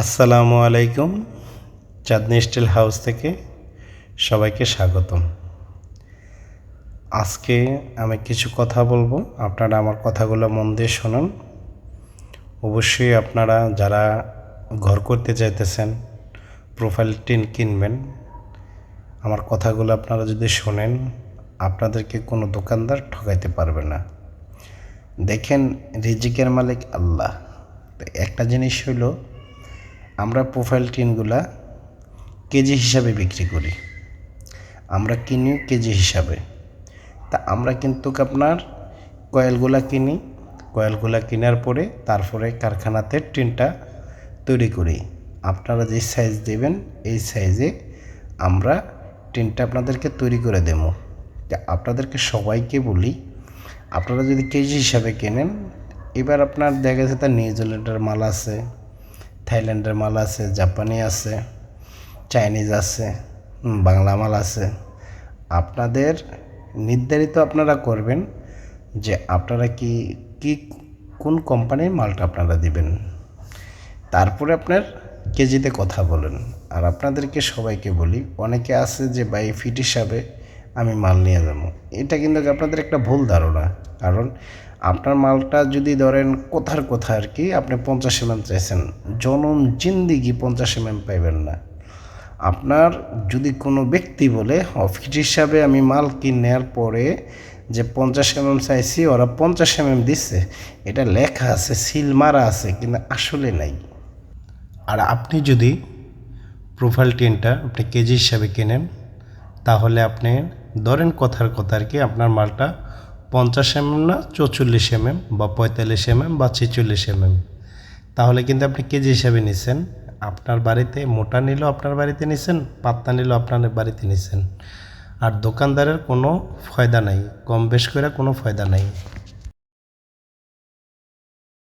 আসসালামু আলাইকুম, চাঁদনি still house থেকে সবাইকে স্বাগতম। আজকে আমি কিছু কথা বলব, আপনারা আমার কথাগুলো মন দিয়ে শুনুন। অবশ্যই আপনারা যারা ঘর করতে চাইতেছেন প্রোফাইল টিন কিনবেন, আমার কথাগুলো আপনারা যদি শোনেন, আপনাদেরকে কোনো দোকানদার ঠকাইতে পারবে না। দেখেন, রিজিকের মালিক আল্লাহ। একটা জিনিস হইল আমরা প্রোফাইল টিনগুলা কেজি হিসাবে বিক্রি করি। আমরা কিনি কেজি হিসাবে। তা আমরা কিন্তু আপনার কয়েলগুলা কিনি। কয়েলগুলা কেনার পরে তারপরে কারখানাতে টিনটা তৈরি করি। আপনারা যে সাইজ দেবেন, এই সাইজে আমরা টিনটা আপনাদেরকে তৈরি করে দেবো। আপনাদেরকে সবাইকে বলি, আপনারা যদি কেজি হিসাবে কেনেন, এবার আপনার দেখা গেছে তার নিউজিল্যান্ডের মাল আছে। থাইল্যান্ডের মাল আছে, জাপানি আছে, চাইনিজ আছে বাংলা মাল আছে। আপনাদের নির্ধারিত আপনারা করবেন যে আপনারা কি কি, কোন কোম্পানির মালটা আপনারা দিবেন। তারপরে আপনার কেজিতে কথা বলেন। আর আপনাদেরকে সবাইকে বলি, অনেকে আছে যে বাই ফিট হিসাবে আমি মাল নিয়ে যাব। এটা কিন্তু আপনাদের একটা ভুল ধারণা। কারণ আপনার মালটা যদি ধরেন কোথার কোথা আর কি, আপনি পঞ্চাশ এম চাইছেন, জনম জিন্দিগি পঞ্চাশ এম পাইবেন না। আপনার যদি কোনো ব্যক্তি বলে, অফিস হিসাবে আমি মাল কিনার পরে যে পঞ্চাশ এম চাইছি, ওরা পঞ্চাশ এম দিচ্ছে। এটা লেখা আছে, সিল মারা আছে, কিন্তু আসলে নাই। আর আপনি যদি প্রোফাইল টেনটা আপনি কেজি হিসাবে কেনেন, তাহলে আপনি ধরেন কথার কথা আর কি, আপনার মালটা পঞ্চাশ এমএম না, চৌচল্লিশ এমএম বা পঁয়তাল্লিশ এমএম বা ছেচল্লিশ এমএম। তাহলে কিন্তু আপনি কেজি হিসাবে নিছেন। আপনার বাড়িতে মোটা নিলেও আপনার বাড়িতে নিছেন পাত্তা নিলেও আপনার বাড়িতে নিছেন। আর দোকানদারের কোনো ফয়দা নাই, কম বেশ করে কোনো ফয়দা নাই।